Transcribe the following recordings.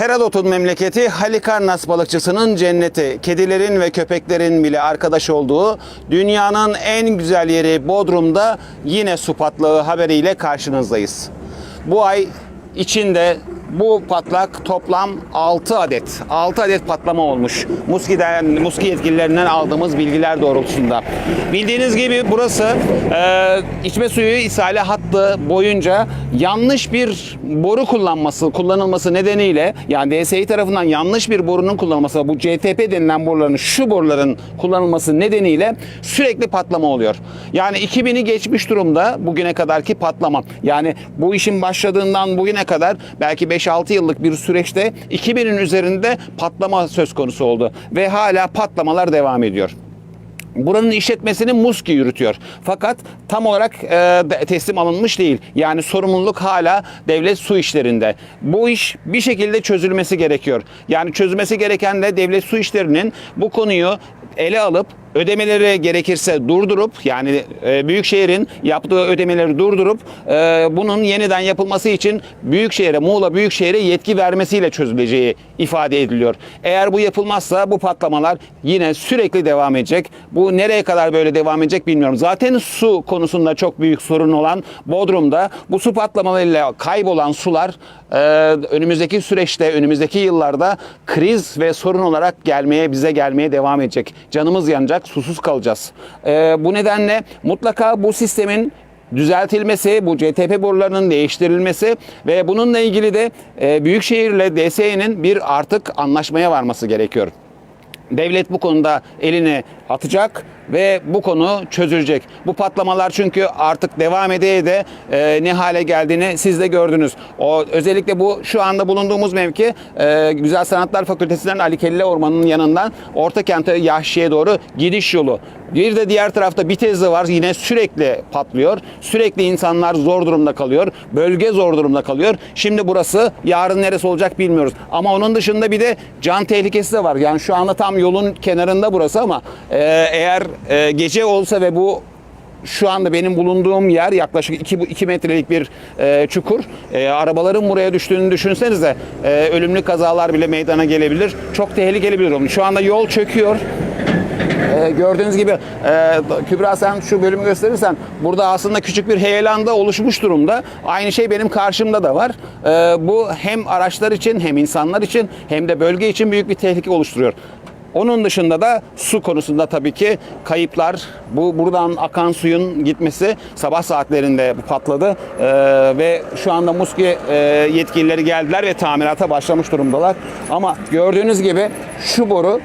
Herodot'un memleketi Halikarnas balıkçısının cenneti. Kedilerin ve köpeklerin bile arkadaş olduğu dünyanın en güzel yeri Bodrum'da yine su patlağı haberiyle karşınızdayız. Bu ay içinde bu patlak toplam 6 adet. 6 adet patlama olmuş. Muski'den, Muski yetkililerinden aldığımız bilgiler doğrultusunda. Bildiğiniz gibi burası e, içme suyu ishale hattı boyunca yanlış bir boru kullanması, kullanılması nedeniyle yani DSİ tarafından yanlış bir borunun kullanılması, bu CTP denilen boruların, şu boruların kullanılması nedeniyle sürekli patlama oluyor. Yani 2000'i geçmiş durumda bugüne kadarki patlama. Yani bu işin başladığından bugüne kadar belki 5-6 yıllık bir süreçte 2000'in üzerinde patlama söz konusu oldu ve hala patlamalar devam ediyor. Buranın işletmesini Muski yürütüyor. Fakat tam olarak e, teslim alınmış değil. Yani sorumluluk hala devlet su işlerinde. Bu iş bir şekilde çözülmesi gerekiyor. Yani çözülmesi gereken de devlet su işlerinin bu konuyu ele alıp ödemeleri gerekirse durdurup yani e, Büyükşehir'in yaptığı ödemeleri durdurup e, bunun yeniden yapılması için Büyükşehir'e, Muğla Büyükşehir'e yetki vermesiyle çözüleceği ifade ediliyor. Eğer bu yapılmazsa bu patlamalar yine sürekli devam edecek. Bu nereye kadar böyle devam edecek bilmiyorum. Zaten su konusunda çok büyük sorun olan Bodrum'da bu su patlamalarıyla kaybolan sular e, önümüzdeki süreçte, önümüzdeki yıllarda kriz ve sorun olarak gelmeye, bize gelmeye devam edecek. Canımız yanacak, susuz kalacağız. E, bu nedenle mutlaka bu sistemin düzeltilmesi, bu CTP borularının değiştirilmesi ve bununla ilgili de e, Büyükşehir'le DSE'nin bir artık anlaşmaya varması gerekiyor. Devlet bu konuda elini atacak ve bu konu çözülecek. Bu patlamalar çünkü artık devam edeye de e, ne hale geldiğini siz de gördünüz. O özellikle bu şu anda bulunduğumuz mevki e, Güzel Sanatlar Fakültesinden Ali Kelle Ormanı'nın yanından Ortakent'e Yahşi'ye doğru gidiş yolu. Bir de diğer tarafta Bitezli var yine sürekli patlıyor. Sürekli insanlar zor durumda kalıyor. Bölge zor durumda kalıyor. Şimdi burası yarın neresi olacak bilmiyoruz. Ama onun dışında bir de can tehlikesi de var. Yani şu anda tam yolun kenarında burası ama e, eğer e, gece olsa ve bu şu anda benim bulunduğum yer yaklaşık 2, 2 metrelik bir e, çukur. E, arabaların buraya düştüğünü düşünsenize e, ölümlü kazalar bile meydana gelebilir. Çok tehlikeli bir durum. Şu anda yol çöküyor. Ee, gördüğünüz gibi e, Kübra sen şu bölümü gösterirsen burada aslında küçük bir heyelan da oluşmuş durumda. Aynı şey benim karşımda da var. Ee, bu hem araçlar için hem insanlar için hem de bölge için büyük bir tehlike oluşturuyor. Onun dışında da su konusunda tabii ki kayıplar, bu buradan akan suyun gitmesi sabah saatlerinde patladı Ee, ve şu anda Muski e, yetkilileri geldiler ve tamirata başlamış durumdalar. Ama gördüğünüz gibi şu boru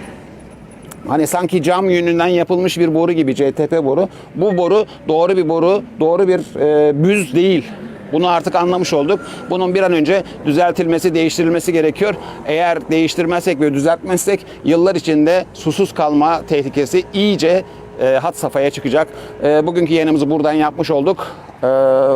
Hani sanki cam yününden yapılmış bir boru gibi CTP boru. Bu boru doğru bir boru, doğru bir e, büz değil. Bunu artık anlamış olduk. Bunun bir an önce düzeltilmesi, değiştirilmesi gerekiyor. Eğer değiştirmezsek ve düzeltmezsek yıllar içinde susuz kalma tehlikesi iyice e, hat safhaya çıkacak. E, bugünkü yayınımızı buradan yapmış olduk. E,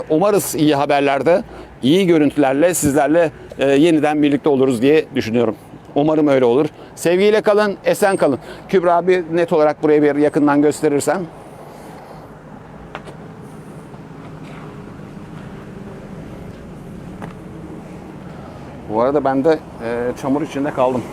umarız iyi haberlerde, iyi görüntülerle sizlerle e, yeniden birlikte oluruz diye düşünüyorum. Umarım öyle olur. Sevgiyle kalın, esen kalın. Kübra bir net olarak buraya bir yakından gösterirsen. Bu arada ben de e, çamur içinde kaldım.